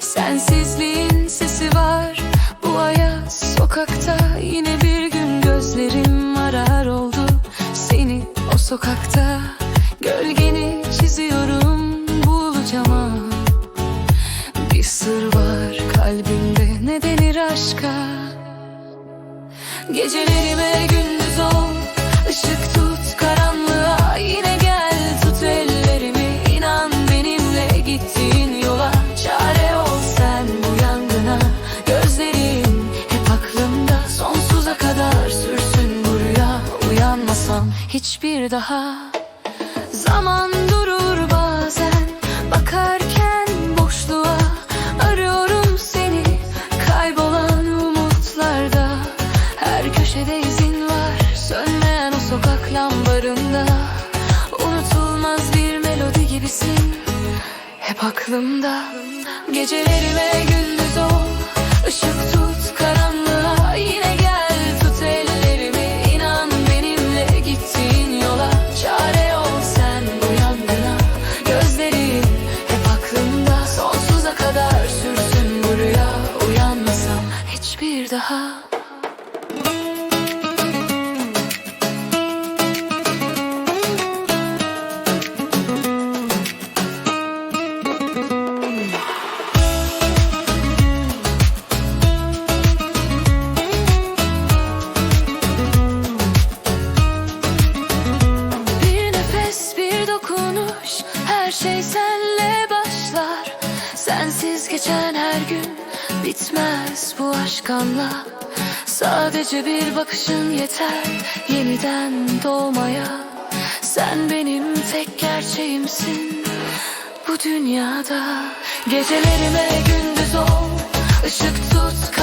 Sensizliğin sesi var bu ayaz sokakta Yine bir gün gözlerim arar oldu Seni o sokakta. Gölgeni çiziyorum bulacağım. Bir sır var kalbimde ne denir aşka Gecelerime gündüz ol. Işık tut karanlığa Yine gel. Tut ellerimi inan benimle gittiğin yola. Çare ol sen bu yangına. Gözlerim hep aklımda. Sonsuza kadar sürsün bu Uyanmasam hiçbir daha. Zaman köşede izin var Sönmeyen o sokak lambarında Unutulmaz bir melodi gibisin. Hep aklımda. Gecelerime gündüz ol. Işık tut karanlığa Yine gel tut ellerimi. İnan benimle gittiğin yola. Çare ol sen bu yangına. Gözlerim hep aklımda. Sonsuza kadar sürsün bu rüya. Uyanmasam hiçbir daha şey senle başlar. Sensiz geçen her gün Bitmez bu aşk anla. Sadece bir bakışın yeter Yeniden doğmaya. Sen benim tek gerçeğimsin Bu dünyada. Gecelerime gündüz ol Işık tut